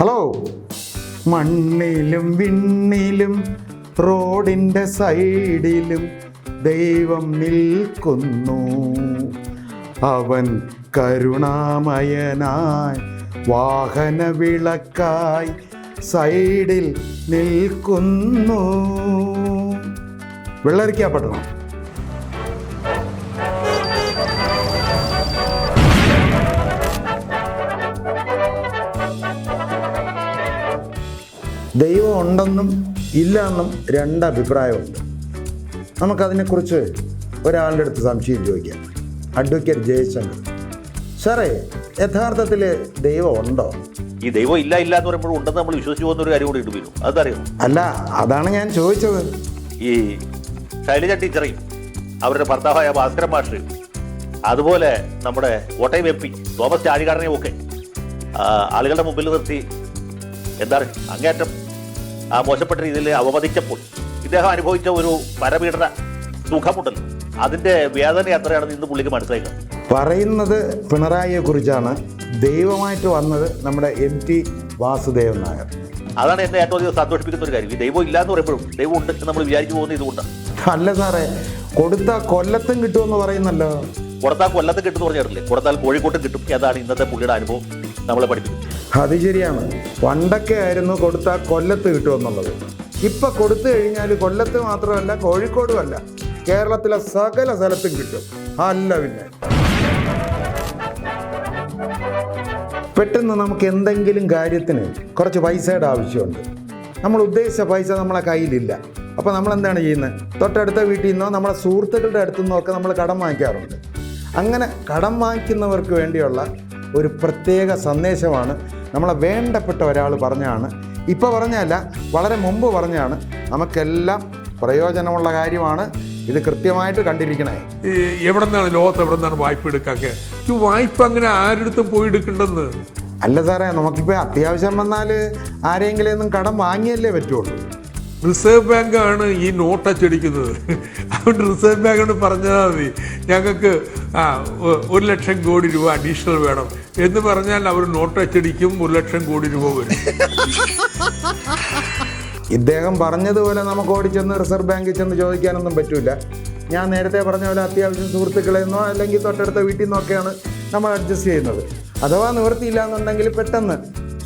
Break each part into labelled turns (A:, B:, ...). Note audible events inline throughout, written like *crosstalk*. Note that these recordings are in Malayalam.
A: ഹലോ മണ്ണിലും വിണ്ണിലും റോഡിന്റെ സൈഡിലും ദൈവം നിൽക്കുന്നു. അവൻ കരുണാമയനായി വാഹന വിളക്കായി സൈഡിൽ നിൽക്കുന്നു. വെള്ളരിക്കാപ്പട്ടണം ദൈവം ഉണ്ടെന്നും ഇല്ല എന്നും രണ്ട് അഭിപ്രായമുണ്ട് നമുക്കതിനെക്കുറിച്ച് ഒരാളുടെ അടുത്ത് സംശയം ചോദിക്കാം. അഡ്വക്കേറ്റ് ജയശങ്കർ സാറേ യഥാർത്ഥത്തിൽ ദൈവം ഉണ്ടോ?
B: ഈ ദൈവം ഇല്ല ഇല്ല എന്ന് പറയുമ്പോൾ ഉണ്ടെന്ന് നമ്മൾ വിശ്വസിച്ചു പോകുന്ന ഒരു കാര്യം കൂടി ഇട്ട് അത് അതറിയോ?
A: അല്ല അതാണ് ഞാൻ ചോദിച്ചത്.
B: ഈ ശൈലജ ടീച്ചറേയും അവരുടെ ഭർത്താവായ ഭാസ്കരൻ മാഷ് അതുപോലെ നമ്മുടെ കോട്ടയം എം പി തോമസ് ചാഴികാടനെയും ഒക്കെ ആളുകളുടെ മുമ്പിൽ നിർത്തി എന്താണ് അങ്ങേറ്റം ആ, മോശപ്പെട്ട രീതിയിൽ അവമതിച്ചപ്പോൾ ഇദ്ദേഹം അനുഭവിച്ച ഒരു പരപീഡന സുഖമുണ്ടല്ലോ അതിന്റെ വേദന എത്രയാണെന്ന് ഇന്ന് പുള്ളിക്ക് മനസ്സിലാക്കുക
A: പറയുന്നത് പിണറായിയെ കുറിച്ചാണ്. ദൈവമായിട്ട് വന്നത് നമ്മുടെ എം ടി വാസുദേവൻ നായർ.
B: അതാണ് എന്നെ ഏറ്റവും അധികം സന്തോഷിപ്പിക്കുന്ന ഒരു കാര്യം. ഈ ദൈവം ഇല്ല എന്ന് പറയുമ്പോഴും ദൈവം ഉണ്ട് എന്ന് നമ്മൾ വിചാരിച്ചു പോകുന്ന ഇതുകൊണ്ടാണ്.
A: അല്ല സാറേ കൊടുത്ത കൊല്ലത്തും കിട്ടുമെന്ന് പറയുന്നല്ലോ.
B: കൊടുത്താൽ കൊല്ലത്ത് കിട്ടും എന്ന് പറഞ്ഞിട്ടില്ലേ? കൊടുത്താൽ കോഴിക്കോട്ടും കിട്ടും. അതാണ് ഇന്നത്തെ പുള്ളിയുടെ അനുഭവം നമ്മളെ പഠിപ്പിക്കുന്നത്.
A: അത് ശരിയാണ്. പണ്ടൊക്കെ ആയിരുന്നു കൊടുത്താൽ കൊല്ലത്ത് കിട്ടുമെന്നുള്ളത്. ഇപ്പൊ കൊടുത്തു കഴിഞ്ഞാൽ കൊല്ലത്ത് മാത്രമല്ല കോഴിക്കോടും അല്ല കേരളത്തിലെ സകല സ്ഥലത്തും കിട്ടും. അല്ല പിന്നെ. പെട്ടെന്ന് നമുക്ക് എന്തെങ്കിലും കാര്യത്തിന് കുറച്ച് പൈസയുടെ ആവശ്യമുണ്ട്. നമ്മൾ ഉദ്ദേശിച്ച പൈസ നമ്മളെ കയ്യിലില്ല. അപ്പോൾ നമ്മൾ എന്താണ് ചെയ്യുന്നത്? തൊട്ടടുത്ത വീട്ടിൽ നിന്നോ നമ്മളെ സുഹൃത്തുക്കളുടെ അടുത്തു നിന്നോ ഒക്കെ നമ്മൾ കടം വാങ്ങിക്കാറുണ്ട്. അങ്ങനെ കടം വാങ്ങിക്കുന്നവർക്ക് വേണ്ടിയുള്ള ഒരു പ്രത്യേക സന്ദേശമാണ് നമ്മളെ വേണ്ടപ്പെട്ട ഒരാൾ പറഞ്ഞാണ്. ഇപ്പോൾ പറഞ്ഞല്ല വളരെ മുമ്പ് പറഞ്ഞാണ്. നമുക്കെല്ലാം പ്രയോജനമുള്ള കാര്യമാണ്. ഇത് കൃത്യമായിട്ട് കണ്ടിരിക്കണേ.
C: എവിടെ നിന്നാണ് ലോകത്ത് എവിടെ നിന്നാണ് വായ്പ എടുക്കാക്കെ ഈ വായ്പ അങ്ങനെ ആരെടുത്തും പോയി എടുക്കണ്ടെന്ന്?
A: അല്ല സാറേ നമുക്കിപ്പോൾ അത്യാവശ്യം വന്നാൽ ആരെങ്കിലും കടം വാങ്ങിയല്ലേ പറ്റുള്ളൂ.
C: റിസർവ് ബാങ്കാണ് ഈ നോട്ട് അച്ചടിക്കുന്നത്. അതുകൊണ്ട് റിസർവ് ബാങ്കോട് പറഞ്ഞാൽ മതി. ഞങ്ങൾക്ക് ആ ഒരു ലക്ഷം കോടി രൂപ അഡീഷണൽ വേണം. എന്ന് പറഞ്ഞാൽ അവർ നോട്ട് അച്ചടിക്കും ഒരു ലക്ഷം കോടി രൂപ വരും.
A: ഇദ്ദേഹം പറഞ്ഞതുപോലെ നമുക്ക് ഓടിച്ചെന്ന് റിസർവ് ബാങ്കിൽ ചെന്ന് ചോദിക്കാനൊന്നും പറ്റൂല. ഞാൻ നേരത്തെ പറഞ്ഞ പോലെ അത്യാവശ്യം സുഹൃത്തുക്കളിൽ നിന്നോ അല്ലെങ്കിൽ തൊട്ടടുത്ത വീട്ടിൽ നിന്നൊക്കെയാണ് നമ്മൾ അഡ്ജസ്റ്റ് ചെയ്യുന്നത്. അഥവാ നിവൃത്തിയില്ല എന്നുണ്ടെങ്കിൽ പെട്ടെന്ന്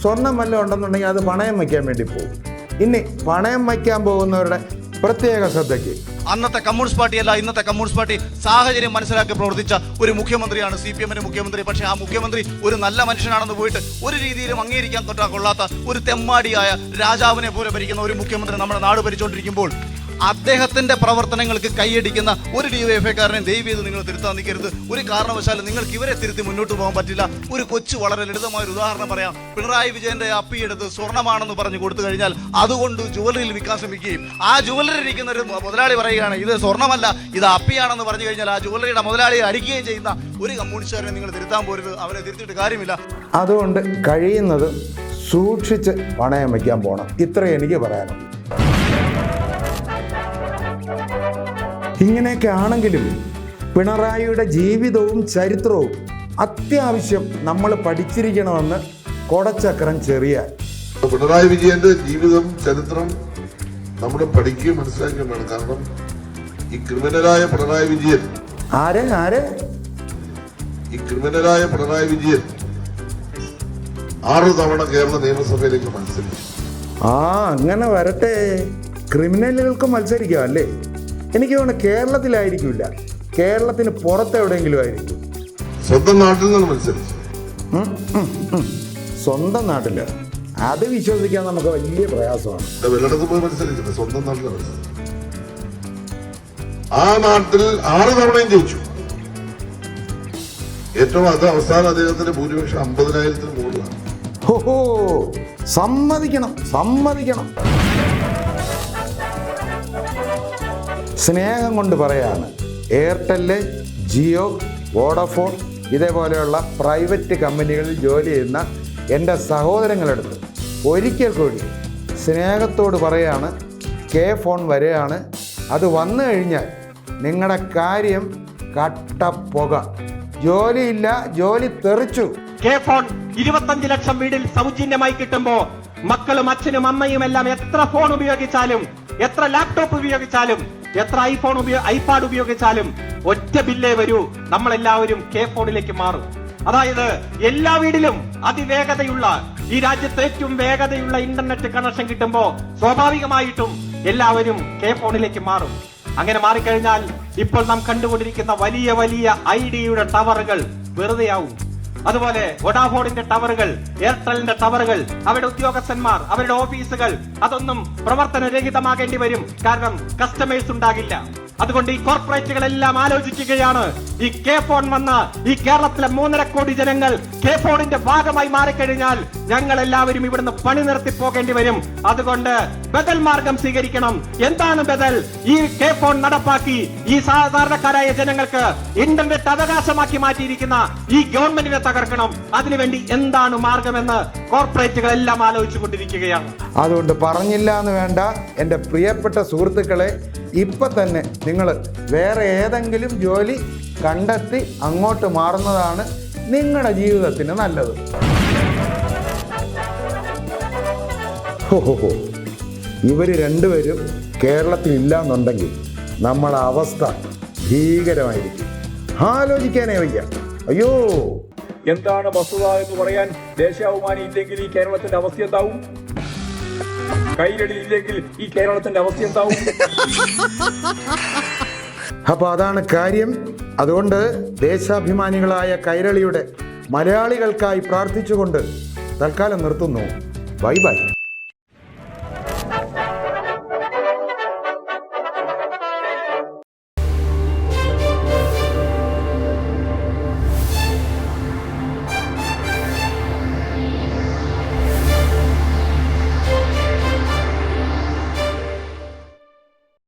A: സ്വർണം വല്ലതും ഉണ്ടെന്നുണ്ടെങ്കിൽ അത് പണയം വയ്ക്കാൻ വേണ്ടി പോകും. ഇനി പണയം വയ്ക്കാൻ പോകുന്നവരുടെ പ്രത്യേക ശ്രദ്ധയ്ക്ക്.
D: അന്നത്തെ കമ്മ്യൂണിസ്റ്റ് പാർട്ടിയല്ല ഇന്നത്തെ കമ്മ്യൂണിസ്റ്റ് പാർട്ടി സാഹചര്യം മനസ്സിലാക്കി പ്രവർത്തിച്ച ഒരു മുഖ്യമന്ത്രിയാണ് സി പി എമ്മിന്റെ മുഖ്യമന്ത്രി. പക്ഷേ ആ മുഖ്യമന്ത്രി ഒരു നല്ല മനുഷ്യനാണെന്ന് പോയിട്ട് ഒരു രീതിയിലും അംഗീകരിക്കാൻ തൊട്ടാ കൊള്ളാത്ത ഒരു തെമ്മാടിയായ രാജാവിനെ പോലെ ഭരിക്കുന്ന ഒരു മുഖ്യമന്ത്രി നമ്മുടെ നാട് ഭരിച്ചുകൊണ്ടിരിക്കുമ്പോൾ അദ്ദേഹത്തിന്റെ പ്രവർത്തനങ്ങൾക്ക് കൈയടിക്കുന്ന ഒരു ഡി വൈ ഡിവൈഎഫ്ഐക്കാരനെ ദയവ് ചെയ്ത് നിങ്ങൾ തിരുത്താൻ നിൽക്കരുത്. ഒരു കാരണവശാലും നിങ്ങൾക്ക് ഇവരെ തിരുത്തി മുന്നോട്ട് പോകാൻ പറ്റില്ല. ഒരു കൊച്ചു വളരെ ലളിതമായ ഒരു ഉദാഹരണം പറയാം. പിണറായി വിജയന്റെ അപ്പിയെടുത്ത് സ്വർണമാണെന്ന് പറഞ്ഞു കൊടുത്തു കഴിഞ്ഞാൽ അതുകൊണ്ട് ജുവലറിയിൽ വിൽക്കാൻ ശ്രമിക്കുകയും ആ ജുവലറി ഇരിക്കുന്ന ഒരു മുതലാളി പറയുകയാണ് ഇത് സ്വർണമല്ല ഇത് അപ്പിയാണെന്ന് പറഞ്ഞു കഴിഞ്ഞാൽ ആ ജുവലറിയുടെ മുതലാളിയെ അടിക്കുകയും ചെയ്യുന്ന ഒരു കമ്മ്യൂണിസ്റ്റുകാരനെ നിങ്ങൾ തിരുത്താൻ പോരുത്. അവരെ തിരുത്തിയിട്ട് കാര്യമില്ല.
A: അതുകൊണ്ട് കഴിയുന്നത് സൂക്ഷിച്ച് പണയം വയ്ക്കാൻ പോകണം ഇത്രയും എനിക്ക് പറയാനുള്ളൂ. ഇങ്ങനെയൊക്കെ ആണെങ്കിലും പിണറായിയുടെ ജീവിതവും ചരിത്രവും അത്യാവശ്യം നമ്മൾ പഠിച്ചിരിക്കണമെന്ന് കൊടച്ചക്രം ചെറിയ.
E: പിണറായി വിജയന്റെ ജീവിതം ചരിത്രം നമ്മൾ പഠിക്കുകയും മനസ്സിലാക്കുകയും വേണം. കാരണം ഈ ക്രിമിനലായ പിണറായി വിജയൻ
A: ആര്? ആര്?
E: ഈ ക്രിമിനലായ പിണറായി വിജയൻ ആറ് തവണ കേരള നിയമസഭയിലേക്ക് മത്സരിച്ചു.
A: ആ അങ്ങനെ വരട്ടെ. ക്രിമിനലുകൾക്ക് മത്സരിക്കാം അല്ലേ? എനിക്ക് തോന്നുന്നു കേരളത്തിലായിരിക്കില്ല. കേരളത്തിന് പുറത്ത് എവിടെയെങ്കിലും ആയിരിക്കും.
E: സ്വന്തം നാട്ടിൽ നിന്ന് മത്സരിച്ചു.
A: സ്വന്തം നാട്ടിൽ അത് വിശ്വസിക്കാൻ നമുക്ക് വലിയ പ്രയാസമാണ്.
E: സ്വന്തം നാട്ടിൽ ആ നാട്ടിൽ ആറ് തവണയും ജയിച്ചു. ഏറ്റവും അത് അവസാനം അദ്ദേഹത്തിന്റെ ഭൂരിപക്ഷം അമ്പതിനായിരത്തിന് മുകളിലാണ്.
A: ഓഹോ സമ്മതിക്കണം സമ്മതിക്കണം. സ്നേഹം കൊണ്ട് പറയാണ്. എയർടെൽ ജിയോ വോഡഫോൺ ഇതേപോലെയുള്ള പ്രൈവറ്റ് കമ്പനികളിൽ ജോലി ചെയ്യുന്ന എന്റെ സഹോദരങ്ങളെടുത്ത് ഒരിക്കൽ കൂടി സ്നേഹത്തോട് പറയാണ് കെ ഫോൺ വരെയാണ്. അത് വന്നു കഴിഞ്ഞാൽ നിങ്ങളുടെ കാര്യം കട്ട പുക ജോലിയില്ല ജോലി തെറിച്ചു.
F: കെ ഫോൺ ഇരുപത്തഞ്ച് ലക്ഷം വീടിൽ സൗജന്യമായി കിട്ടുമ്പോ മക്കളും അച്ഛനും അമ്മയും എല്ലാം എത്ര ഫോൺ ഉപയോഗിച്ചാലും എത്ര ലാപ്ടോപ്പ് ഉപയോഗിച്ചാലും എത്ര ഐഫോൺ ഉപയോഗ ഐപാഡ് ഉപയോഗിച്ചാലും ഒറ്റ ബില്ലേ വരൂ. നമ്മളെല്ലാവരും കെ ഫോണിലേക്ക് മാറും. അതായത് എല്ലാ വീടിലും അതിവേഗതയുള്ള ഈ രാജ്യത്ത് ഏറ്റവും വേഗതയുള്ള ഇന്റർനെറ്റ് കണക്ഷൻ കിട്ടുമ്പോ സ്വാഭാവികമായിട്ടും എല്ലാവരും കെ ഫോണിലേക്ക് മാറും. അങ്ങനെ മാറിക്കഴിഞ്ഞാൽ ഇപ്പോൾ നാം കണ്ടുകൊണ്ടിരിക്കുന്ന വലിയ വലിയ ഐഡിയയുടെ ടവറുകൾ വെറുതെയാവും. അതുപോലെ വൊഡാഫോണിന്റെ ടവറുകൾ എയർടെലിന്റെ ടവറുകൾ അവരുടെ ഉദ്യോഗസ്ഥന്മാർ അവരുടെ ഓഫീസുകൾ അതൊന്നും പ്രവർത്തനരഹിതമാകേണ്ടി വരും. കാരണം കസ്റ്റമേഴ്സ് ഉണ്ടാകില്ല. അതുകൊണ്ട് ഈ കോർപ്പറേറ്റുകളെല്ലാം ആലോചിക്കുകയാണ്. ഈ കെ ഫോൺ വന്ന ഈ കേരളത്തിലെ മൂന്നര കോടി ജനങ്ങൾ കെ ഫോണിന്റെ ഭാഗമായി മാറിക്കഴിഞ്ഞാൽ ഞങ്ങൾ എല്ലാവരും ഇവിടുന്ന് പണി നിർത്തി പോകേണ്ടി വരും. അതുകൊണ്ട് ബദൽ മാർഗം സ്വീകരിക്കണം. എന്താണ് ബദൽ? ഈ കെ ഫോൺ നടപ്പാക്കി ഈ സാധാരണക്കാരായ ജനങ്ങൾക്ക് ഇന്റർനെറ്റ് അവകാശമാക്കി മാറ്റിയിരിക്കുന്ന ഈ ഗവൺമെന്റിനെ തകർക്കണം. അതിനുവേണ്ടി എന്താണ് മാർഗമെന്ന് കോർപ്പറേറ്റുകളെല്ലാം ആലോചിച്ചുകൊണ്ടിരിക്കുകയാണ്.
A: അതുകൊണ്ട് പറഞ്ഞില്ല എന്ന് വേണ്ട. എന്റെ പ്രിയപ്പെട്ട സുഹൃത്തുക്കളെ ഇപ്പം തന്നെ നിങ്ങൾ വേറെ ഏതെങ്കിലും ജോലി കണ്ടെത്തി അങ്ങോട്ട് മാറുന്നതാണ് നിങ്ങളുടെ ജീവിതത്തിന് നല്ലത്. ഹോ ഹോ ഹോ. ഇവർ രണ്ടുപേരും കേരളത്തിൽ ഇല്ല എന്നുണ്ടെങ്കിൽ നമ്മളെ അവസ്ഥ ഭീകരമായിരിക്കും. ആലോചിക്കാനേ വയ്യ. അയ്യോ.
G: എന്താണ് വസ്തുത എന്ന് പറയാൻ ദേശാഭിമാനി ഇല്ലെങ്കിൽ ഈ കേരളത്തിന്റെ അവസ്ഥ എന്താവും? കൈരടി ഈ കേരളത്തിന്റെ അവസ്ഥ എന്താവും? *laughs*
A: അപ്പൊ അതാണ് കാര്യം. അതുകൊണ്ട് ദേശാഭിമാനികളായ കൈരളിയുടെ മലയാളികൾക്കായി പ്രാർത്ഥിച്ചുകൊണ്ട് തൽക്കാലം നിർത്തുന്നു. Bye bye.